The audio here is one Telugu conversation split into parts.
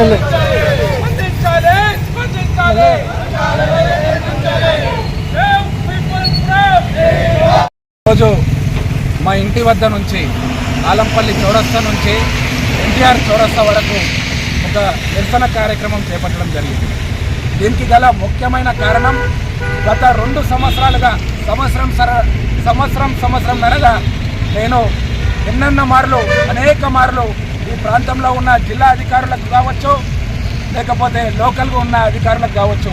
స్పందించాలి రోజు మా ఇంటి వద్ద నుంచి ఆలంపల్లి చౌరస్తా నుంచి ఎన్టీఆర్ చౌరస్తా వరకు ఒక నిరసన కార్యక్రమం చేపట్టడం జరిగింది. దీనికి గల ముఖ్యమైన కారణం గత రెండు సంవత్సరాలుగా సంవత్సరం సర సంవత్సరం సంవత్సరం నరగా నేను ఎన్నెన్న మార్లు అనేక మార్లు ఈ ప్రాంతంలో ఉన్న జిల్లా అధికారులకు కావచ్చు లేకపోతే లోకల్గా ఉన్న అధికారులకు కావచ్చు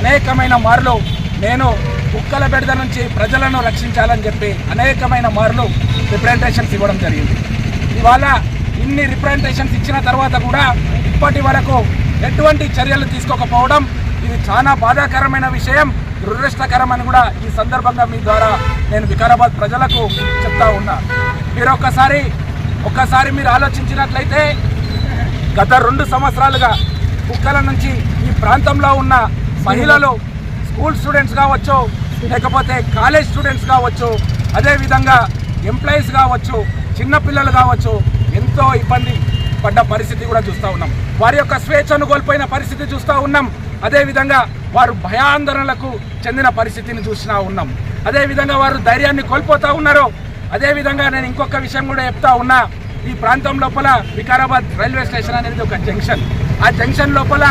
అనేకమైన మార్లు నేను కుక్కల బెడద నుంచి ప్రజలను రక్షించాలని చెప్పి అనేకమైన మార్లు రిప్రజెంటేషన్స్ ఇవ్వడం జరిగింది. ఇవాళ ఇన్ని రిప్రజెంటేషన్స్ ఇచ్చిన తర్వాత కూడా ఇప్పటి వరకు ఎటువంటి చర్యలు తీసుకోకపోవడం ఇది చాలా బాధాకరమైన విషయం దురదృష్టకరం అని కూడా ఈ సందర్భంగా మీ ద్వారా నేను వికారాబాద్ ప్రజలకు చెప్తా ఉన్నా. మీరు ఒక్కసారి ఒక్కసారి మీరు ఆలోచించినట్లయితే గత రెండు సంవత్సరాలుగా కుక్కల నుంచి ఈ ప్రాంతంలో ఉన్న మహిళలు స్కూల్ స్టూడెంట్స్ కావచ్చు లేకపోతే కాలేజ్ స్టూడెంట్స్ కావచ్చు అదేవిధంగా ఎంప్లాయీస్ కావచ్చు చిన్నపిల్లలు కావచ్చు ఎంతో ఇబ్బంది పడ్డ పరిస్థితి కూడా చూస్తూ ఉన్నాం. వారి యొక్క స్వేచ్ఛను కోల్పోయిన పరిస్థితి చూస్తూ ఉన్నాం. అదేవిధంగా వారు భయాందోళనలకు చెందిన పరిస్థితిని చూసినా ఉన్నాం. అదేవిధంగా వారు ధైర్యాన్ని కోల్పోతూ ఉన్నారు అదేవిధంగా నేను ఇంకొక విషయం కూడా చెప్తా ఉన్నా. ఈ ప్రాంతం లోపల వికారాబాద్ రైల్వే స్టేషన్ అనేది ఒక జంక్షన్. ఆ జంక్షన్ లోపల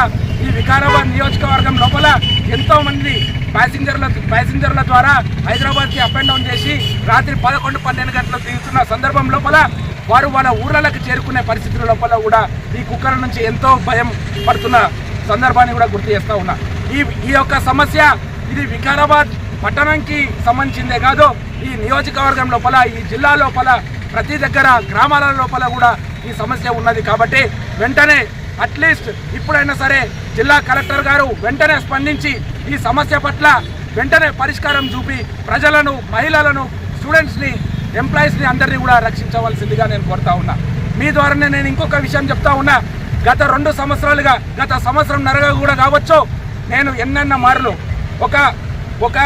ఈ వికారాబాద్ నియోజకవర్గం లోపల ఎంతోమంది ప్యాసింజర్ల ప్యాసింజర్ల ద్వారా హైదరాబాద్కి అప్ అండ్ డౌన్ చేసి రాత్రి పదకొండు పన్నెండు గంటలు దిగుతున్న సందర్భం లోపల వారు వాళ్ళ ఊర్లకు చేరుకునే పరిస్థితుల లోపల కూడా ఈ కుక్కల నుంచి ఎంతో భయం పడుతున్న సందర్భాన్ని కూడా గుర్తు చేస్తూ ఉన్నా. ఈ ఈ యొక్క సమస్య ఇది వికారాబాద్ పట్టణంకి సంబంధించిందే కాదు ఈ నియోజకవర్గం లోపల ఈ జిల్లా లోపల ప్రతి దగ్గర గ్రామాల లోపల కూడా ఈ సమస్య ఉన్నది కాబట్టి వెంటనే అట్లీస్ట్ ఇప్పుడైనా సరే జిల్లా కలెక్టర్ గారు వెంటనే స్పందించి ఈ సమస్య పట్ల వెంటనే పరిష్కారం చూపి ప్రజలను మహిళలను స్టూడెంట్స్ని ఎంప్లాయీస్ని అందరినీ కూడా రక్షించవలసిందిగా నేను కోరుతా ఉన్నా. మీ ద్వారానే నేను ఇంకొక విషయం చెప్తా ఉన్నా. గత రెండు సంవత్సరాలుగా గత సంవత్సరం నరగా కూడా కావచ్చు నేను ఎన్నెన్న మార్లు ఒక ఒక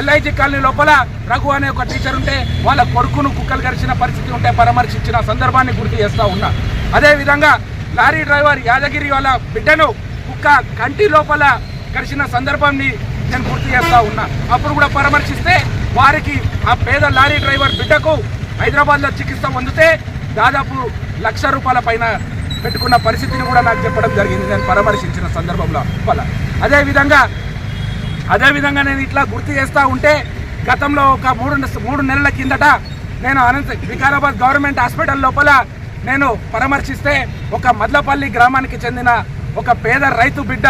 ఎల్ఐజీ కాలనీ లోపల రఘు అనే ఒక టీచర్ ఉంటే వాళ్ళ కొడుకును కుక్కలు గరిచిన పరిస్థితి ఉంటే పరామర్శించిన సందర్భాన్ని గుర్తు చేస్తూ ఉన్నా. అదేవిధంగా లారీ డ్రైవర్ యాదగిరి వాళ్ళ బిడ్డను కుక్క కంటి లోపల కరిచిన సందర్భాన్ని నేను గుర్తు చేస్తూ ఉన్నా. అప్పుడు కూడా పరామర్శిస్తే వారికి ఆ పేద లారీ డ్రైవర్ బిడ్డకు హైదరాబాద్లో చికిత్స పొందితే దాదాపు లక్ష రూపాయల పైన పెట్టుకున్న పరిస్థితిని కూడా నాకు చెప్పడం జరిగింది. నేను పరామర్శించిన సందర్భంలో. వల్ల అదేవిధంగా అదేవిధంగా నేను ఇట్లా గుర్తు చేస్తూ ఉంటే గతంలో ఒక మూడు మూడు నెలల కిందట నేను అనంత వికారాబాద్ గవర్నమెంట్ హాస్పిటల్ లోపల నేను పరామర్శిస్తే ఒక మద్లపల్లి గ్రామానికి చెందిన ఒక పేద రైతు బిడ్డ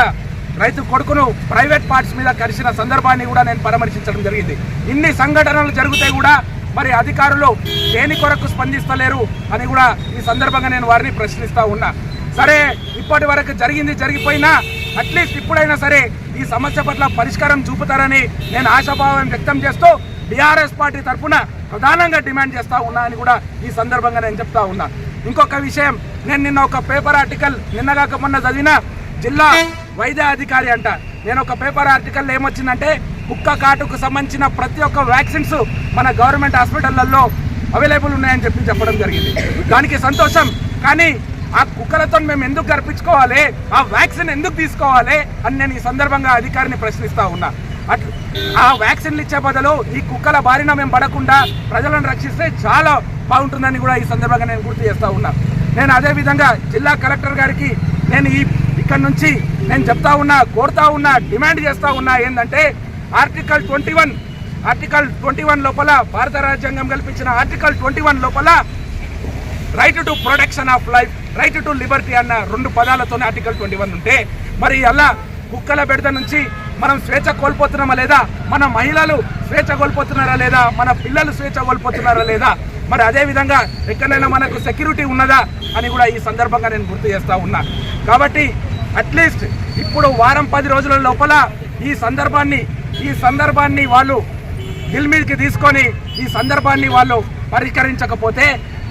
రైతు కొడుకును ప్రైవేట్ పార్ట్స్ మీద కలిసిన సందర్భాన్ని కూడా నేను పరామర్శించడం జరిగింది. ఇన్ని సంఘటనలు జరిగితే కూడా మరి అధికారులు దేని కొరకు స్పందిస్తలేరు అని కూడా ఈ సందర్భంగా నేను వారిని ప్రశ్నిస్తూ ఉన్నా. సరే ఇప్పటి వరకు జరిగింది జరిగిపోయినా అట్లీస్ట్ ఇప్పుడైనా సరే ఈ సమస్య పట్ల పరిష్కారం చూపుతారని నేను ఆశాభావం వ్యక్తం చేస్తూ బీఆర్ఎస్ పార్టీ తరఫున ప్రధానంగా డిమాండ్ చేస్తా ఉన్నా అని కూడా ఈ సందర్భంగా నేను చెప్తా ఉన్నా. ఇంకొక విషయం నేను నిన్న ఒక పేపర్ ఆర్టికల్ నిన్నగాక మొన్న చదివిన జిల్లా వైద్య అధికారి అంట. నేను ఒక పేపర్ ఆర్టికల్ ఏమొచ్చిందంటే కుక్క కాటుకు సంబంధించిన ప్రతి ఒక్క వ్యాక్సిన్స్ మన గవర్నమెంట్ హాస్పిటళ్ళలో అవైలబుల్ ఉన్నాయని చెప్పి చెప్పడం జరిగింది. దానికి సంతోషం. కానీ ఆ కుక్కలతో మేము ఎందుకు గర్పించుకోవాలి? ఆ వ్యాక్సిన్ ఎందుకు తీసుకోవాలి? అని నేను ఈ సందర్భంగా అధికారిని ప్రశ్నిస్తా ఉన్నా. అట్లా ఆ వ్యాక్సిన్లు ఇచ్చే బదులు ఈ కుక్కల బారిన మేము పడకుండా ప్రజలను రక్షిస్తే చాలా బాగుంటుందని కూడా ఈ సందర్భంగా నేను గుర్తు చేస్తా ఉన్నా. నేను అదే విధంగా జిల్లా కలెక్టర్ గారికి నేను ఈ ఇక్కడ నుంచి నేను చెప్తా ఉన్నా కోరుతా ఉన్నా డిమాండ్ చేస్తూ ఉన్నా ఏంటంటే article twenty one article twenty one లోపల భారత రాజ్యాంగం కల్పించిన ఆర్టికల్ ట్వంటీ వన్ లోపల right to protection of life right to liberty అన్న రెండు పదాలతోనే ఆర్టికల్ ట్వంటీ వన్ ఉంటే మరి అలా కుక్కల బెడద నుంచి మనం స్వేచ్ఛ కోల్పోతున్నామా లేదా? మన మహిళలు స్వేచ్ఛ కోల్పోతున్నారా లేదా? మన పిల్లలు స్వేచ్ఛ కోల్పోతున్నారా లేదా? మరి అదే విధంగా ఎక్కడైనా మనకు సెక్యూరిటీ ఉన్నదా అని కూడా ఈ సందర్భంగా నేను గుర్తు చేస్తూ ఉన్నా. కాబట్టి అట్లీస్ట్ ఇప్పుడు వారం పది రోజుల లోపల ఈ సందర్భాన్ని ఈ సందర్భాన్ని వాళ్ళు దిల్ మీదకి తీసుకొని ఈ సందర్భాన్ని వాళ్ళు పరిష్కరించకపోతే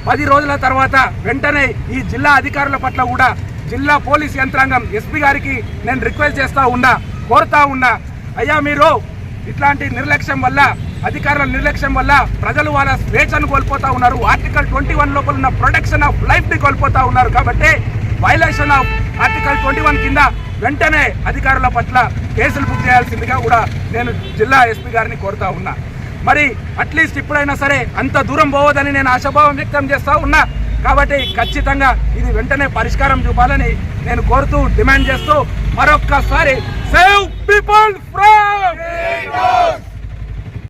పది రోజుల తర్వాత వెంటనే ఈ జిల్లా అధికారుల పట్ల కూడా జిల్లా పోలీస్ యంత్రాంగం ఎస్పీ గారికి నేను రిక్వెస్ట్ చేస్తూ ఉన్నా కోరుతా ఉన్నా అయ్యా మీరు ఇట్లాంటి నిర్లక్ష్యం వల్ల అధికారుల నిర్లక్ష్యం వల్ల ప్రజలు వాళ్ళ స్వేచ్ఛను కోల్పోతా ఉన్నారు. ఆర్టికల్ ట్వంటీ వన్ లోపల ఉన్న ప్రొటెక్షన్ ఆఫ్ లైఫ్ని కోల్పోతా ఉన్నారు కాబట్టి violation of article twenty one కింద వెంటనే అధికారుల పట్ల కేసులు బుక్ చేయాల్సిందిగా కూడా నేను జిల్లా ఎస్పీ గారిని కోరుతా ఉన్నా. మరి అట్లీస్ట్ ఇప్పుడైనా సరే అంత దూరం పోవద్దని నేను ఆశాభావం వ్యక్తం చేస్తూ ఉన్నా. కాబట్టి ఖచ్చితంగా ఇది వెంటనే పరిష్కారం చూపాలని నేను కోరుతూ డిమాండ్ చేస్తూ మరొక్కసారి సేవ్ పీపుల్ ఫ్రమ్